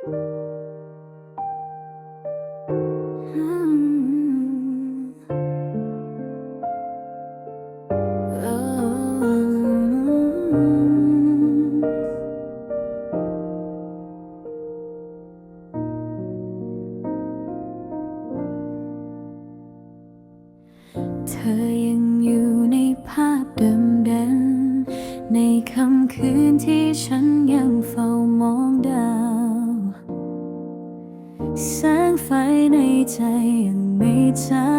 เธอยังอยู่ในภาพเดิมๆในค่ำคืนที่ฉันยังเฝ้ามองดาว ไฟในใจยังไม่จา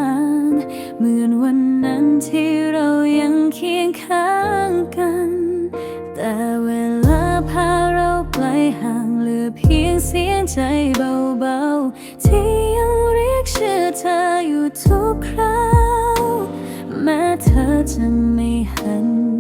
งเหมือนวันนั้นที่เรายังเคียงข้างกัน แต่เวลาพาเราไกลห่างเหลือเพียงเสียงใจเบาๆ ที่ยังเรียกชื่อเธออยู่ทุกคราวแม้เธอจะไม่หัน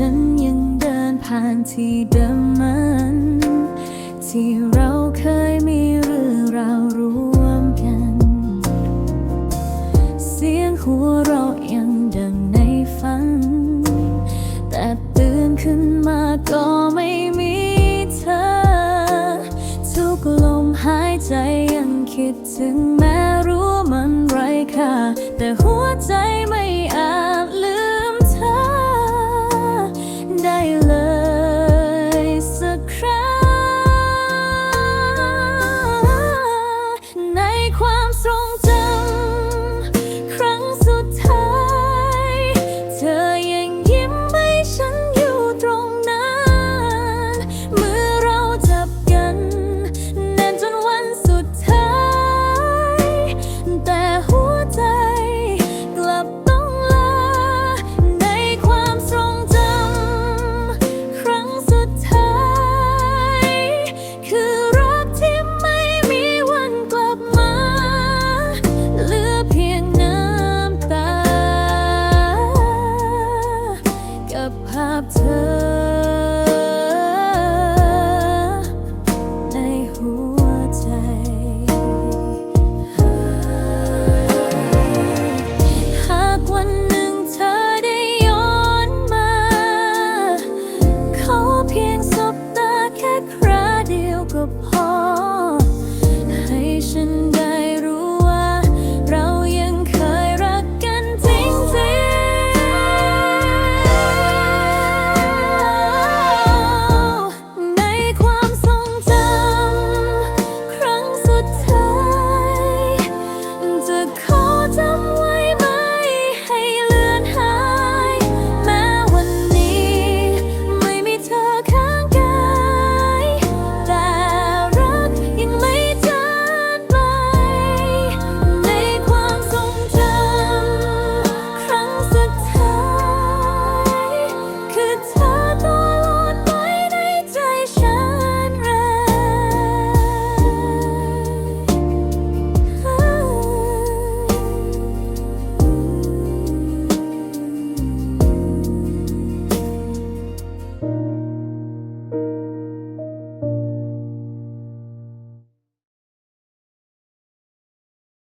ฉันยังเดินผ่านที่เดิมมัน ที่เราเคยมีเรื่องราวรวมกัน เสียงหัวเราะยังดังในฝัน แต่ตื่นขึ้นมาก็ไม่มีเธอ ทุกลมหายใจยังคิดถึงแม้ับภาพเธอ